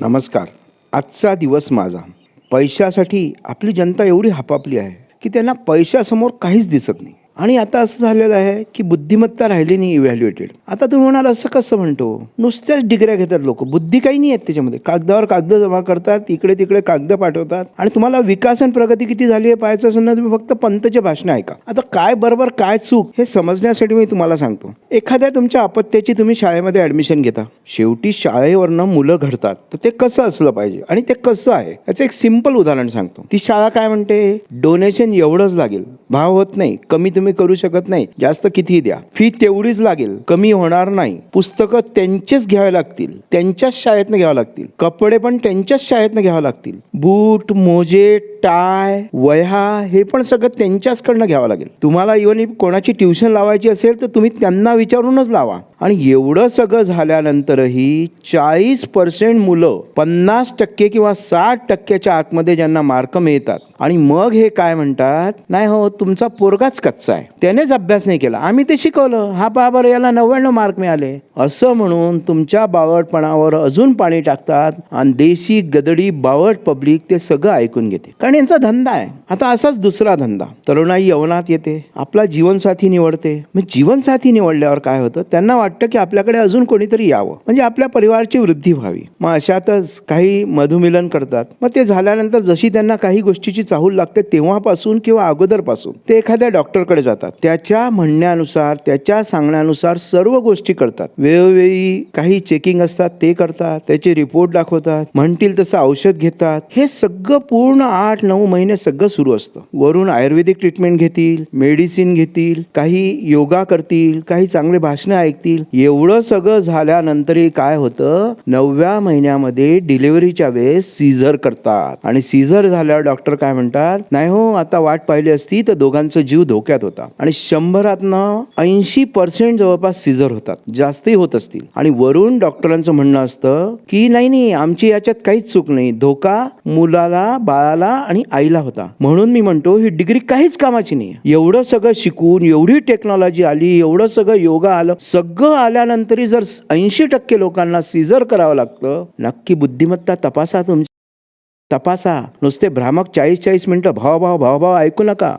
नमस्कार. आजचा दिवस माझा. पैशासाठी आपली जनता एवढी हापापली आहे की त्यांना पैशासमोर काहीच दिसत नाही. आणि आता असं झालेलं आहे की बुद्धिमत्ता राहिली नाही इव्हॅल्युएटेड आता तुम्ही म्हणाल असं कसं म्हणतो? नुसत्याच डिग्र्या घेतात लोक. बुद्धी काही नाही आहेत त्याच्यामध्ये. कागदावर कागद जमा करतात इकडे तिकडे कागद पाठवतात. आणि तुम्हाला विकास आणि प्रगती किती झाली आहे पाहायचं असेल ना तुम्ही फक्त पंतचे भाषण ऐका. आता काय बरोबर काय चूक हे समजण्यासाठी मी तुम्हाला सांगतो. एखाद्या तुमच्या अपत्याची तुम्ही शाळेमध्ये ऍडमिशन घेता. शेवटी शाळेवरनं मुलं घडतात. तर ते कसं असलं पाहिजे? आणि ते कसं आहे? याचं एक सिंपल उदाहरण सांगतो. ती शाळा काय म्हणते? डोनेशन एवढंच लागेल. भाव होत नाही. कमी तुम्ही करू शकत नाही. जास्त किती द्या. फी तेवढीच लागेल. कमी होणार नाही. पुस्तकं त्यांचेच घ्यावे लागतील. त्यांच्याच शाळेतनं घ्यावं लागतील. कपडे पण त्यांच्याच शाळेतनं घ्यावं लागतील. बूट मोजे टाय वह्या हे पण सगळं त्यांच्याचकडनं घ्यावं लागेल. तुम्हाला इव्हन कोणाची ट्युशन लावायची असेल तर तुम्ही त्यांना विचारूनच लावा. आणि एवढं सगळं झाल्यानंतरही चाळीस पर्सेंट मुलं पन्नास टक्के किंवा साठ टक्क्याच्या आतमध्ये ज्यांना मार्क मिळतात. आणि मग हे काय म्हणतात? नाही हो तुमचा पोरगाच कच्चा आहे. त्यानेच अभ्यास नाही केला. आम्ही ते शिकवलं. हा बाबर याला नव्याण्णव मार्क मिळाले. असं म्हणून तुमच्या बावटपणावर अजून पाणी टाकतात आणि देशी गदडी बावट पब्लिक ते सगळं ऐकून घेते. कारण यांचा धंदा आहे. आता असाच दुसरा धंदा. तरुणाई यवनात येते. आपला जीवनसाथी निवडते. मग जीवनसाथी निवडल्यावर काय होतं? त्यांना वाटतं वाटतं की आपल्याकडे अजून कोणीतरी यावं. म्हणजे आपल्या परिवाराची वृद्धी व्हावी. मग अशातच काही मधुमिलन करतात. मग ते झाल्यानंतर जशी त्यांना काही गोष्टीची चाहूल लागते तेव्हापासून किंवा अगोदरपासून ते एखाद्या डॉक्टरकडे जातात. त्याच्या म्हणण्यानुसार त्याच्या सांगण्यानुसार सर्व गोष्टी करतात. वेळोवेळी काही चेकिंग असतात ते करतात त्याचे रिपोर्ट दाखवतात म्हणतील तसं औषध घेतात. हे सगळं पूर्ण आठ नऊ महिने सगळं सुरू असतं. वरून आयुर्वेदिक ट्रीटमेंट घेतील मेडिसिन घेतील काही योगा करतील काही चांगले भाषणं ऐकतील एवढं सगळं झाल्यानंतरही काय होतं? नवव्या महिन्यामध्ये डिलिव्हरीच्या वेळेस सीझर करतात. आणि सीझर झाल्यावर डॉक्टर काय म्हणतात? नाही हो आता वाट पाहिली असती तर दोघांचा जीव धोक्यात होता. आणि शंभरातनं ऐंशी पर्सेंट जवळपास सीझर होतात. जास्तही होत असतील. आणि वरून डॉक्टरांचं म्हणणं असतं की नाही नाही आमची याच्यात काहीच चूक नाही. धोका मुलाला बाळाला आणि आईला होता. म्हणून मी म्हणतो ही डिग्री काहीच कामाची नाही. एवढं सगळं शिकून एवढी टेक्नॉलॉजी आली एवढं सगळं योगा आलं सगळं आल्यानंतरही जर ऐंशी टक्के लोकांना सीझर करावं लागतं नक्की बुद्धिमत्ता तपासा तुमची. तपासा. नुसते भ्रामक चाळीस चाळीस मिनटं भाव भाव भाव भाव ऐकू नका.